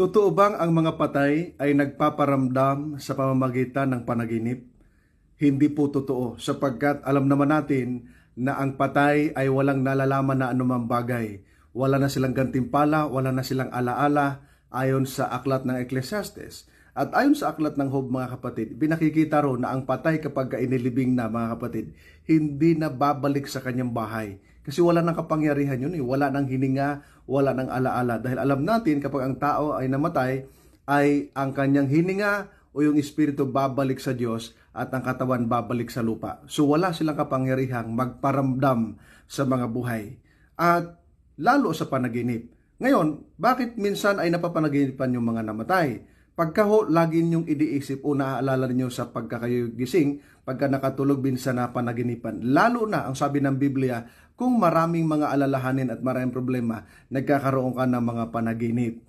Totoo bang ang mga patay ay nagpaparamdam sa pamamagitan ng panaginip? Hindi po totoo sapagkat alam naman natin na ang patay ay walang nalalaman na anumang bagay. Wala na silang gantimpala, wala na silang alaala ayon sa aklat ng Ecclesiastes. At ayon sa aklat ng Hob mga kapatid, binakikita ro na ang patay kapag inilibing na mga kapatid, hindi na babalik sa kanyang bahay. Kasi wala nang kapangyarihan yun eh. Wala nang hininga, wala nang alaala. Dahil alam natin kapag ang tao ay namatay, ay ang kanyang hininga o yung espiritu babalik sa Diyos at ang katawan babalik sa lupa. So wala silang kapangyarihang magparamdam sa mga buhay. At lalo sa panaginip. Ngayon, bakit minsan ay napapanaginipan yung mga namatay? Pagka ho, lagi ninyong iniisip o naaalala ninyo sa pagka kayo gising, pagka nakatulog minsan na panaginipan. Lalo na, ang sabi ng Biblia, kung maraming mga alalahanin at maraming problema, nagkakaroon ka ng mga panaginip.